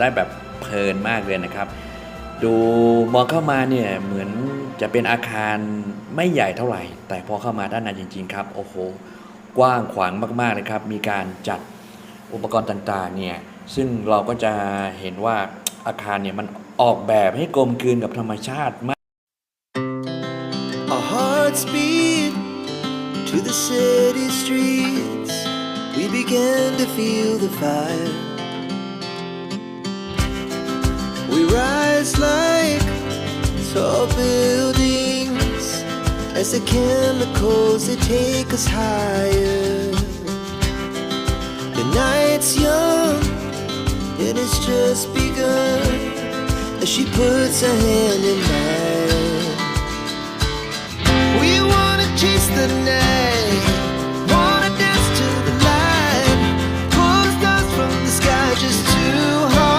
ได้แบบเพลินมากเลยนะครับ ดูมองเข้ามาเนี่ยเหมือนจะเป็นอาคารไม่ใหญ่เท่าไหร่ แต่พอเข้ามาด้านในจริง ๆ ครับโอ้โหกว้างขวางมากๆนะครับ มีการจัดอุปกรณ์ต่างๆเนี่ยซึ่งเราก็จะเห็นว่าอาคารเนี่ยมันออกแบบให้กลมกลืนกับธรรมชาติมาก Our hearts beat to the city streets. We began to feel the fire. it's like tall buildings as the chemicals they take us higher. The night's young and it's just begun as she puts her hand in mine. We wanna chase the night. Wanna dance the light. Pulls from the sky just